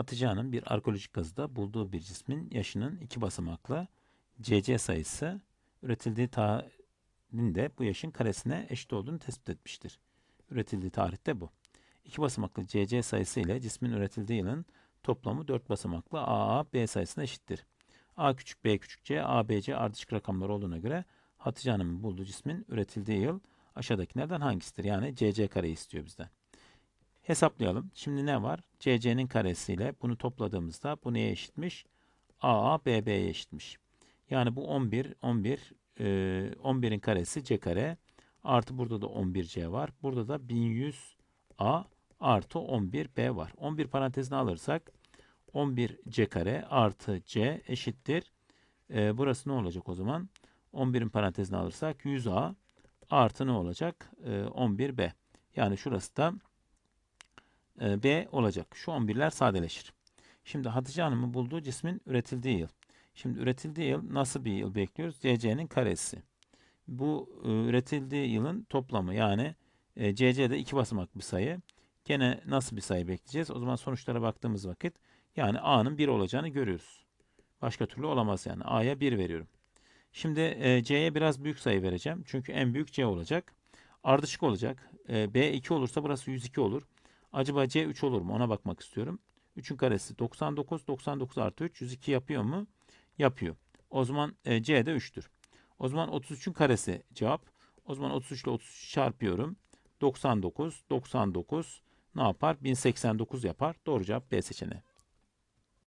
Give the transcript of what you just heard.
Hatice Hanım bir arkeolojik kazıda bulduğu bir cismin yaşının iki basamaklı CC sayısı üretildiği tarihinde bu yaşın karesine eşit olduğunu tespit etmiştir. Üretildiği tarihte bu. İki basamaklı CC sayısı ile cismin üretildiği yılın toplamı 4 basamaklı AA B sayısına eşittir. A küçük B küçük C, A, B, C ardışık rakamlar olduğuna göre Hatice Hanım'ın bulduğu cismin üretildiği yıl aşağıdakilerden hangisidir? Yani CC kareyi istiyor bizden. Hesaplayalım. Şimdi ne var? CC'nin karesiyle bunu topladığımızda bu neye eşitmiş? AA BB'ye eşitmiş. Yani bu 11, 11, e, 11'in karesi C kare. Artı burada da 11C var. Burada da 1100A artı 11B var. 11 parantezine alırsak 11C kare artı C eşittir. E, burası ne olacak o zaman? 11'in parantezine alırsak 100A artı ne olacak? E, 11B. Yani şurası da B olacak. Şu 11'ler sadeleşir. Şimdi Hatice Hanım'ın bulduğu cismin üretildiği yıl. Şimdi üretildiği yıl nasıl bir yıl bekliyoruz? CC'nin karesi. Bu e, üretildiği yılın toplamı yani e, CC'de iki basamak bir sayı. Gene nasıl bir sayı bekleyeceğiz? O zaman sonuçlara baktığımız vakit yani A'nın 1 olacağını görüyoruz. Başka türlü olamaz yani. A'ya 1 veriyorum. Şimdi e, C'ye biraz büyük sayı vereceğim. Çünkü en büyük C olacak. Ardışık olacak. E, B 2 olursa burası 102 olur. Acaba C 3 olur mu? Ona bakmak istiyorum. 3'ün karesi 99. 99 artı 3 102 yapıyor mu? Yapıyor. O zaman e, C de 3'tür. O zaman 33'ün karesi cevap. O zaman 33 ile 33 çarpıyorum. 99. 99 ne yapar? 1089 yapar. Doğru cevap B seçeneği.